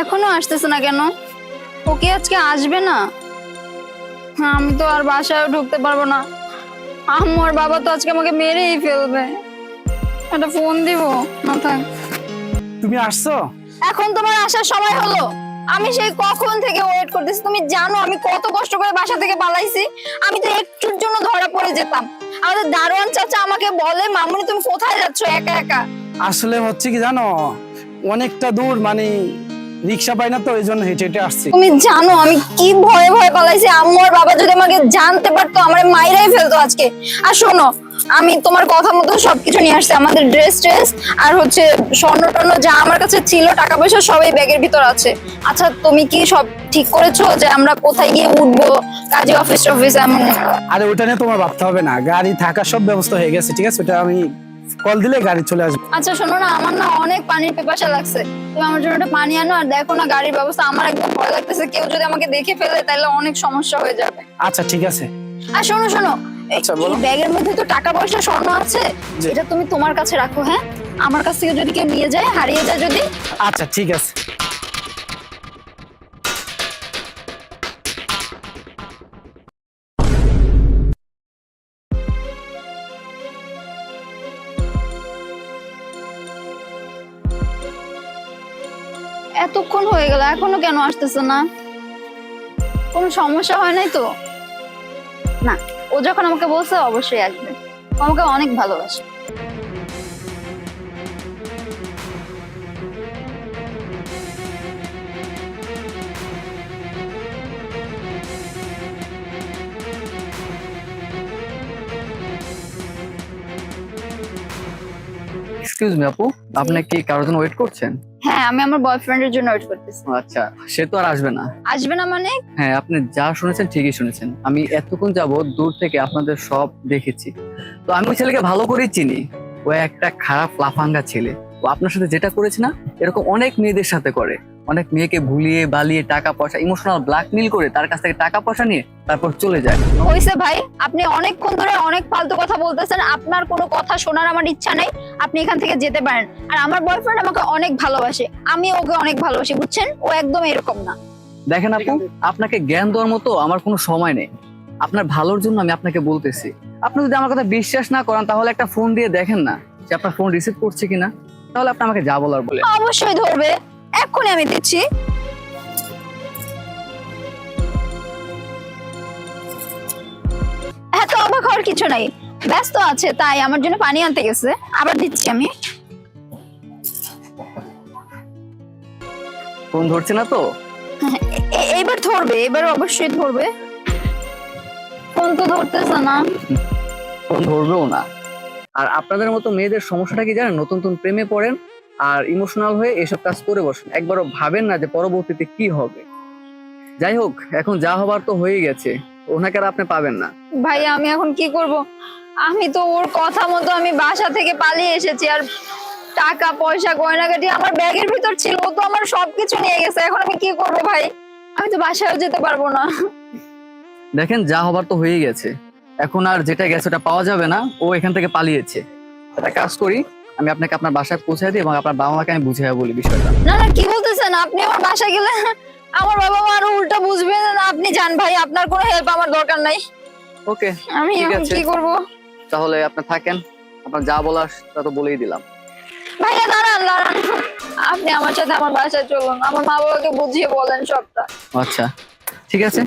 এখনও আসতেছে না কেন? ও কি আজকে আসবে না? আমি তো আর বাসায় ঢুকতে পারব না। আম্মু আর বাবা তো আজকে আমাকে মেরেই ফেলবে। একটা ফোন দিব না থাক তুমি আসছো? এখন তোমার আসার সময় হলো। আমি সেই কখন থেকে ওয়েট করতেছি তুমি জানো আমি কত কষ্ট করে বাসা থেকে পালাইছি। আমি তো একটুর জন্য ধরা পড়ে যেতাম। আমাদের দারোয়ান চাচা আমাকে বলে মামুনি তুমি কোথায় যাচ্ছ একা একা? আসলে হচ্ছে কি জানো? অনেকটা দূর মানে রিক্সা পাই না তো এই জন্য হেঁটে হেঁটে আসছি। তুমি জানো আমি কি ভয়ে ভয়ে পালাইছি? আম্মু আর বাবা যদি আমাকে জানতে পারতো আমার মাইরাই ফেলতো আজকে। আর শোনো আমি তোমার কথা মতো সবকিছু নিয়ে আসছি। আমাদের ড্রেস ট্রেস আর হচ্ছে স্বর্ণ টর্ণ যা আমার কাছে ছিল টাকা পয়সা সবই ব্যাগের ভিতর আছে। আচ্ছা তুমি কি সব ঠিক করেছ যে আমরা কোথায় গিয়ে উঠবো? কাজে অফিস টফিস এমন? আরে ওটা নিয়ে তোমার ভাবতে হবে না। গাড়ি থাকার সব ব্যবস্থা হয়ে গেছে ঠিক আছে? ওটা আমি কল দিলে গাড়ি চলে আসবে। আচ্ছা শোনো না আমার না অনেক পানির পেপাসা লাগছে। তুমি আমার জন্য একটা পানি আনো আর দেখো না গাড়ির ব্যবস্থা। আমার একদম ভয় লাগতেছে কেউ যদি আমাকে দেখে ফেলে তাহলে অনেক সমস্যা হয়ে যাবে। আচ্ছা ঠিক আছে। আর শোনো শোনো আচ্ছা, বলো। ব্যাগের মধ্যে তো টাকা পয়সা স্বর্ণ আছে। এটা তুমি তোমার কাছে রাখো হ্যাঁ? আমার কাছ থেকে যদি কেউ নিয়ে যায় হারিয়ে যায় যদি? আচ্ছা ঠিক আছে। এতক্ষণ হয়ে গেল এখনও কেন আসতেছে না? কোনো সমস্যা হয় নাই তো? না ও যখন আমাকে বলছে অবশ্যই আসবে। ও আমাকে অনেক ভালোবাসে। এক্সকিউজ মি আপু আপনি কি কারোর জন্য ওয়েট করছেন? হ্যাঁ আমি আমার বয়ফ্রেন্ডের জন্য ওয়েট করতেছি। আচ্ছা সে তো আর আসবে না। আসবে না মানে? হ্যাঁ আপনি যা শুনেছেন ঠিকই শুনেছেন। আমি এতক্ষণ যাব দূর থেকে আপনাদের সব দেখেছি। তো আমি ওই ছেলেকে ভালো করেই চিনি। ও একটা খারাপ লাফাঙ্গা ছেলে। ও আপনার সাথে যেটা করেছে না এরকম অনেক মেয়েদের সাথে করে। অনেক মেয়েকে ভুলিয়ে বালিয়ে টাকা পয়সা ইমোশনাল ব্ল্যাকমেল করে তার কাছ থেকে টাকা পয়সা নিয়ে তারপর চলে যায়। হয়েছে ভাই আপনি অনেকক্ষণ ধরে অনেক ফালতু কথা বলতেছেন আপনার কোনো কথা শোনার আমার ইচ্ছা নাই আপনি এখান থেকে যেতে পারেন। আর আমার বয়ফ্রেন্ড আমাকে অনেক ভালোবাসে আমি ওকে অনেক ভালোবাসি বুঝছেন? ও একদম এরকম না। দেখেন আপু আপনাকে জ্ঞান দেওয়ার মতো আমার কোনো সময় নেই। আপনার ভালোর জন্য আমি আপনাকে বলতেছি। আপনি যদি আমার কথা বিশ্বাস না করেন তাহলে একটা ফোন দিয়ে দেখেন না যে আপনার ফোন রিসিভ করছে কিনা। তাহলে আপনি আমাকে যা বলার বলে অবশ্যই ধরবে। এক্ষুনি আমি দিচ্ছি। এত অবাক হওয়ার কিছু নাই। ব্যস্ত আছে তাই আমার জন্য পানি আনতে গেছে। আবার দিচ্ছি আমি। ফোন ধরছে না তো? এ- এবার ধরবে এবার অবশ্যই ধরবে। ফোন তো ধরতেছে না। ফোন ধরবেও না। আর আপনাদের মতো মেয়েদের সমস্যাটা কি জানেন? নতুন নতুন প্রেমে পড়েন। আর ইমোশনাল হয়ে এসব কাজ করে বসেন। একবারও ভাবেন না যে পরবর্তীতে কি হবে। যাই হোক এখন যা হবার তো হয়ে গেছে। ওনাকে আর আপনি পাবেন না। ভাই আমি এখন কি করব? আমি তো ওর কথা মতো আমি বাসা থেকে পালিয়ে এসেছি আর টাকা পয়সা গয়নাগাটি আমার ব্যাগের ভিতর ছিল। ও তো আমার সবকিছু নিয়ে গেছে। এখন আমি কি করব ভাই? আমি তো বাসায়ও যেতে পারব না। দেখেন যা হবার তো হয়ে গেছে। এখন আর যেটা গেছে ওটা পাওয়া যাবে না। ও এখান থেকে পালিয়েছে। একটা কাজ করি। আমি আপনাকে আপনার বাসায় পৌঁছে দিই এবং আপনার বাবা মাকে আমি বুঝিয়ে বলি বিষয়টা। না না কি বলতেছেন? আপনি আমার বাসায় গেলে আমার বাবা মা আরও উল্টা বুঝবেন আপনি যান ভাই আপনার কোনো হেল্প আমার দরকার নাই। ওকে আমি এখন কি করব? তাহলে আপনি থাকেন আপনার যা বলার তা তো বলেই দিলাম। ভাইয়া দাঁড়ান দাঁড়ান। আপনি আমার সাথে আমার বাসায় চলুন। আমার মা বাবাকে বুঝিয়ে বলেন সবটা। আচ্ছা ঠিক আছে।